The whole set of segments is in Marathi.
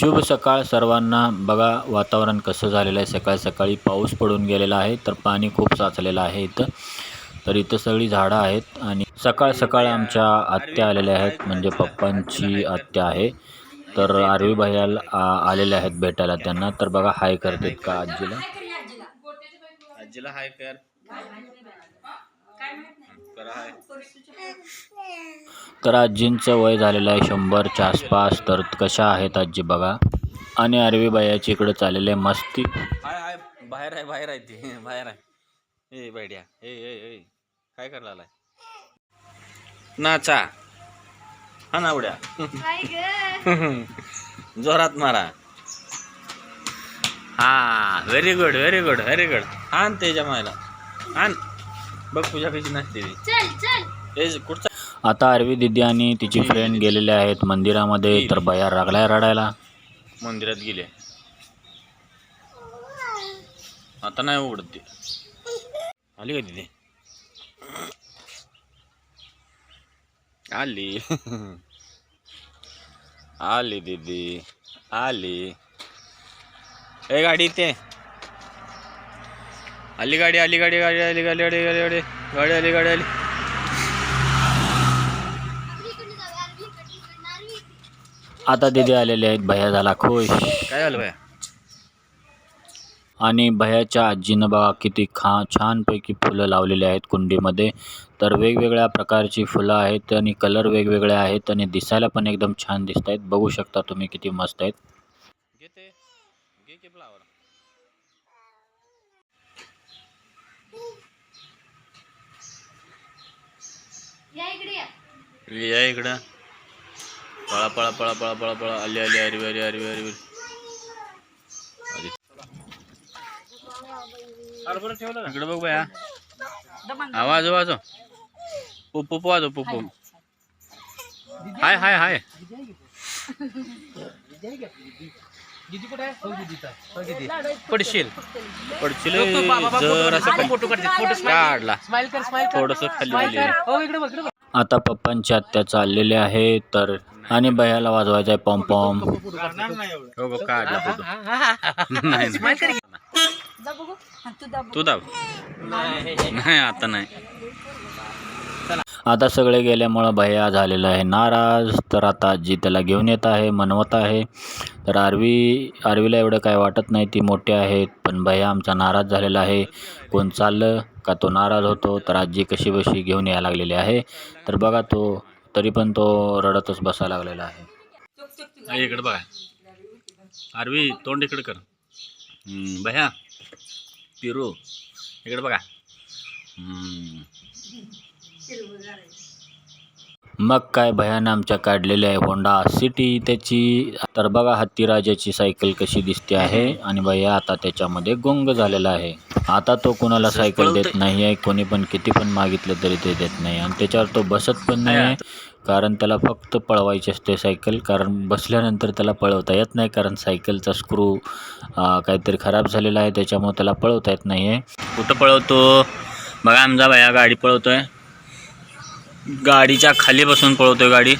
शुभ सकाळ सर्वांना. बघा वातावरण कसं झालेलं आहे. सकाळी सकाळी पाऊस पडून गेलेला आहे तर पाणी खूप साचलेलं आहे इथं. तर इथं सगळी झाडं आहेत आणि सकाळ सकाळ आमच्या आत्या आलेल्या आहेत म्हणजे पप्पांची आत्या आहे. तर आरवी भैयाला आलेल्या आलेले आहेत भेटायला त्यांना. तर बघा हाय करतात का आजीला? आजीला हाय कर. हाय तर आजींचं वय झालेलं आहे शंभरच्या आसपास तर कशा आहेत आजी बघा. आणि आरवी भैयाची इकडं चाललेले मस्ती. हाय हाय बाहेर आहे बाहेर आहे ते. बाहेर आहे. ए बैड्या. ए ए ए. काय करायला आलाय नाचा. हा ना उड्या. जोरात मारा. हा very good very good very good आण त्याच्या मायला. आण. बघ तुझ्या कशी नसते ती. चल चल. ए कुठचा? आता आरवी दिदी आणि तिची फ्रेंड गेलेले आहेत मंदिरामध्ये तर भैया लागलाय रडायला. मंदिरात गेले. आता नाही उघडत ते. आली का तिथे आली. आली दीदी. आली. ए गाडी इथे. आली गाडी आली गाडी गाडी आली गाडी गाडी गाडी गाडी गाडी आली गाडी आली. आता दिदी आलेले आहेत भैया झाला खुश. काय झालं बाया आणि भैयाच्या आजीनं बघा किती खा छानपैकी फुलं लावलेली आहेत कुंडीमध्ये. तर वेगवेगळ्या प्रकारची फुलं आहेत आणि कलर वेगवेगळे आहेत आणि दिसायला पण एकदम छान दिसत आहेत बघू शकता तुम्ही किती मस्त आहेत घे ते घे की फ्लावर या इकडे या या इकडं. पळा पळा पळा पळा पळा पळा. आली आली अरे अरे अरे अरे इकडे बघ बाया. आवाज आवाज. पुप्पू वाजव पुप्पू हाय हाय हाय. पडशील. पडशील. जर असं खाली. काढला. थोडस खाली गेली. आता पप्पांची आत्या चाललेले आहे तर आणि भैयाला वाजवायचा आहे पॉम पॉम तू दाब. नाही आता नाही. आता सगळे गेल्यामुळं भैया झालेला आहे. नाराज तर आता आजी त्याला घेऊन येत आहे मनवत आहे. तर आरवी आरवीला एवढं काय वाटत नाही ती मोठी आहेत पण भैया आमचा नाराज झालेला आहे. कोण चाललं का तो नाराज होतो तर आजी कशी बशी घेऊन यायला लागलेली आहे. तर बघा तो तरी पण तो रडतच बसायला लागलेला आहे. इकडे बघा. आरवी तोंड इकडे कर. भैया भया पिरू इकडे बघा. मग काय भयान आमच्या काढलेली आहे होंडा सिटी त्याची. तर बघा हत्तीराजाची सायकल कशी दिसते आहे. आणि भैया आता त्याच्यामध्ये गुंग झालेला आहे. आता तो कोणाला सायकल देत नाही आहे कोणी पण किती पण मागितलं तरी ते देत नाही. आणि त्याच्यावर तो बसत पण नाही आहे कारण त्याला फक्त पळवायची असते सायकल कारण बसल्यानंतर त्याला पळवता येत नाही कारण सायकलचा स्क्रू काहीतरी खराब झालेला आहे. त्याच्यामुळे त्याला पळवता येत नाही आहे कुठं पळवतो? बघा आमचा भया गाडी पळवतोय. गाडीच्या खाली बसून पळवतोय गाडी.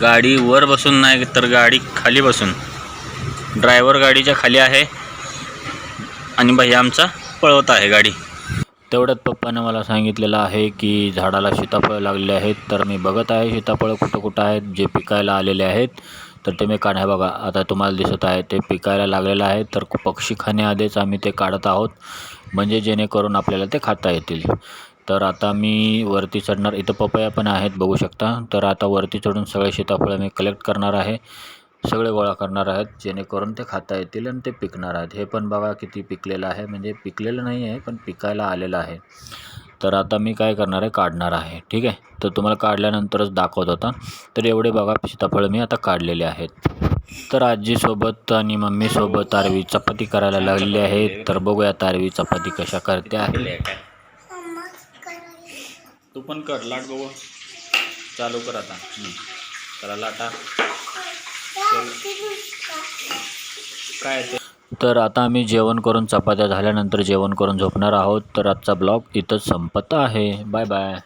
गाडी वर बसून नाही तर गाडी खाली बसून. ड्रायव्हर गाडीच्या खाली आहे. आणि भैया आमचा पळवत आहे गाडी. तेवढ्यात पप्पाने मला सांगितलेलं आहे की झाडाला सीताफळं लागलेले आहेत तर मी बघत आहे सीताफळं कुठं कुठं आहेत जे पिकायला आलेले आहेत. तर ते मी काढा बघा आता तुम्हाला दिसत आहे ते पिकायला लागलेलं आहे. तर पक्षी खाण्याआधीच आम्ही ते काढत आहोत. म्हणजे जेणेकरून आपल्याला ते खाता येतील. तर आता मी वरती चढणार इथं पपया पण आहेत बघू शकता. तर आता वरती चढून सगळे सीताफळं मी कलेक्ट करणार आहे. सगळे गोळा करणार आहेत जेणेकरून ते खाता येतील आणि ते पिकणार आहेत. हे पण बघा किती पिकलेलं आहे. म्हणजे पिकलेलं नाही आहे पण पिकायला आलेलं आहे. तर आता मी काय करणार आहे काढणार आहे. ठीक आहे? तर तुम्हाला काढल्यानंतरच दाखवत होता. तर एवढे बघा सीताफळं मी आता काढलेले आहेत. तर आजीसोबत आणि मम्मीसोबत आरवी चपाती करायला लागलेली आहे तर बघूया आरवी चपाती कशा करते आहे. तू पण कर लाट बघू. चालू कर आता. चला लाटा. काय ते? तर आता आम्ही जेवण करून चपात्या झाल्यानंतर जेवण करून झोपणार आहोत. तर आजचा ब्लॉग इथंच संपत आहे. Bye bye.